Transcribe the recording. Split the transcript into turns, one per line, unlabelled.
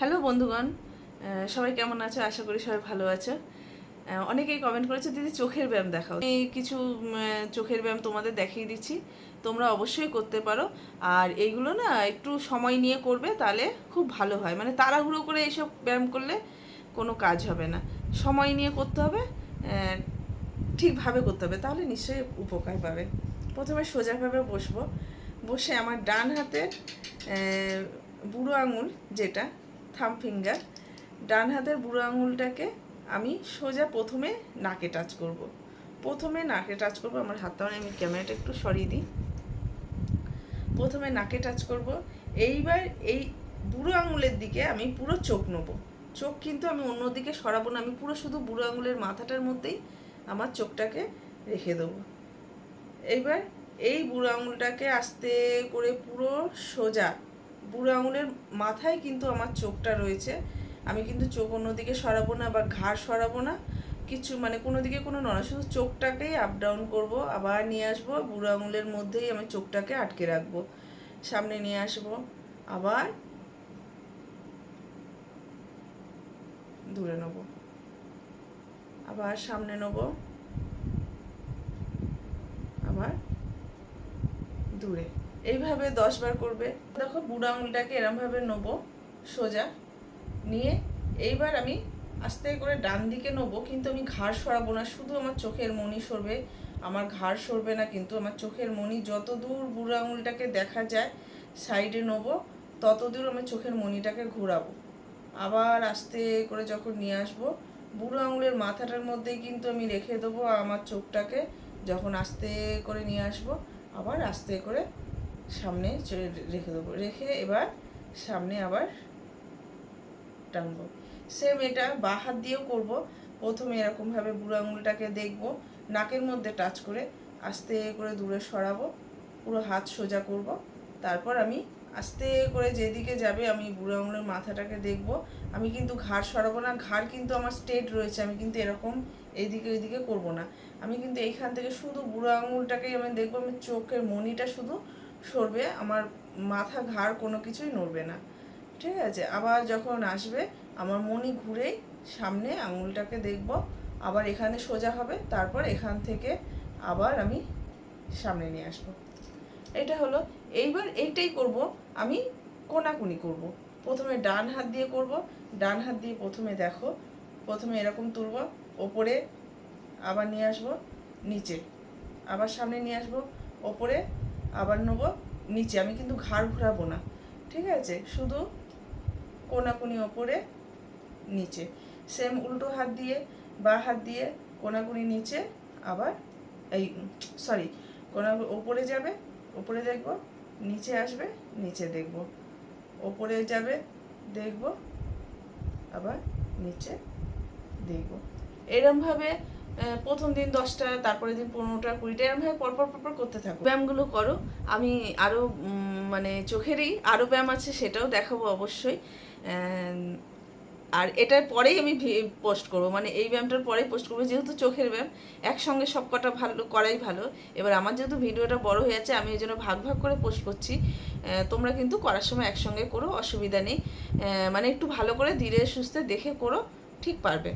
Hello বন্ধুগণ সবাই কেমন আছো? আশা করি সবাই ভালো আছো। অনেকেই কমেন্ট করেছে, দিদি, চোখের ব্যায়াম দেখাও। এই কিছু চোখের ব্যায়াম তোমাদের দেখিয়ে দিচ্ছি। তোমরা অবশ্যই করতে পারো। আর এইগুলো না, একটু সময় নিয়ে করবে, তাহলে খুব ভালো হয়। মানে তাড়াহুড়ো করে এইসব ব্যায়াম করলে কোনো কাজ হবে না। সময় নিয়ে করতে হবে ঠিকভাবে করতে হবে, তাহলে নিশ্চয়ই উপকার পাবে। প্রথমে সোজাভাবে বসবো। বসে আমার ডান হাতের বুড়ো আঙুল যেটা থাম ফিঙ্গার। ডান হাতের বুড়ো আঙুলটাকে আমি সোজা প্রথমে নাকে টাচ করব। প্রথমে নাকে টাচ করব, আমার হাতটা আমি ক্যামেরাটা একটু সরিয়ে দিই। প্রথমে নাকে টাচ করব। এইবার এই বুড়ো আঙুলের দিকে আমি পুরো চোখ নেব। চোখ কিন্তু আমি অন্যদিকে সরাবো না, আমি পুরো শুধু বুড়ো আঙুলের মাথাটার মধ্যেই আমার চোখটাকে রেখে দেবো। এইবার এই বুড়ো আঙুলটাকে আস্তে করে পুরো সোজা বুড়ো আঙুলের মাথায় কিন্তু আমার চোখটা রয়েছে। আমি কিন্তু চোখ অন্যদিকে সরাবো না বা ঘাড় সরাবো না। কিছু মানে কোনো দিকে কোনো নয়, শুধু চোখটাকেই আপ ডাউন করব, আবার নিয়ে আসব, বুড়ো আঙুলের মধ্যেই আমি চোখটাকে আটকে রাখব। সামনে নিয়ে আসব, আবার দূরে নেব। আবার সামনে নেব, আবার দূরে। এইভাবে দশ বার করবে। দেখো বুড়ো আঙুলটাকে এরমভাবে নেব, সোজা। নিয়ে এইবার আমি আস্তে করে ডান দিকে নেব, কিন্তু আমি ঘাড় সরাবো না, শুধু আমার চোখের মনি সরবে। আমার ঘাড় সরবে না, কিন্তু আমার চোখের মনি যত দূর বুড়ো আঙুলটাকে দেখা যায়, সাইডে নেব তত দূর আমি চোখের মনিটাকে ঘোরাবো। আবার আস্তে করে যখন নিয়ে আসব, বুড়ো আঙুলের মাথাটার মধ্যেই কিন্তু আমি রেখে দেবো আমার চোখটাকে, যখন আস্তে করে নিয়ে আসব, আবার আস্তে করে সামনে রেখে দেবো। রেখে এবার সামনে আবার টানবো। সেম এটা, বা হাত দিয়েও করব। প্রথমে এরকমভাবে বুড়ো আঙুলটাকে দেখব, নাকের মধ্যে টাচ করে আস্তে করে দূরে সরাবো, পুরো হাত সোজা করব। তারপর আমি আস্তে করে যেদিকে যাবে আমি বুড়ো আঙুলের মাথাটাকে দেখব। আমি কিন্তু ঘাড় সরাবো না, ঘাড় কিন্তু আমার স্টেট রয়েছে, আমি কিন্তু এরকম এইদিকে ওইদিকে করব না। আমি কিন্তু এইখান থেকে শুধু বুড়ো আঙুলটাকেই আমি দেখব, আমি চোখের মনিটা শুধু সরবে, আমার মাথা ঘাড় কোনো কিছুই নড়বে না। ঠিক আছে? আবার যখন আসবে, আমার মনি ঘুরেই সামনে আঙুলটাকে দেখব, আবার এখানে সোজা হবে, তারপর এখান থেকে আবার আমি সামনে নিয়ে আসব। এটা হলো, এইবার এইটাই করব, আমি কোনাকুনি করব। প্রথমে ডান হাত দিয়ে করব, ডান হাত দিয়ে প্রথমে দেখো, প্রথমে এরকম তুলব, ওপরে আবার নিয়ে আসব, নিচে। আবার সামনে নিয়ে আসব, ওপরে আবার নেব নিচে। আমি কিন্তু ঘাড় ঘোরাবো না, ঠিক আছে? শুধু কোনাকুনি ওপরে নিচে। সেম উল্টো হাত দিয়ে, বা হাত দিয়ে কোনাকুনি নিচে, আবার এই, সরি কোনা ওপরে যাবে, ওপরে দেখব, নিচে আসবে, নিচে দেখব। ওপরে যাবে, দেখব, আবার নিচে দেখব। এরমভাবে প্রথম দিন দশটা তারপরে দিন পনেরোটা, কুড়িটা এরমভাবে পরপর পরপর করতে থাকো। ব্যায়ামগুলো করো। আমি আরও মানে চোখেরই আরও ব্যায়াম আছে সেটাও দেখাবো অবশ্যই। আর এটার পরেই আমি পোস্ট করব। মানে এই ব্যায়ামটার পরেই পোস্ট করব। যেহেতু চোখের ব্যায়াম, একসঙ্গে সব কটা ভালো, করাই ভালো। এবার আমার যেহেতু ভিডিওটা বড় হয়ে যাচ্ছে আমি এই জন্য ভাগ ভাগ করে পোস্ট করছি। তোমরা কিন্তু করার সময় একসঙ্গে করো, অসুবিধা নেই। মানে একটু ভালো করে ধীরে সুস্থে দেখে করো, ঠিক পারবে।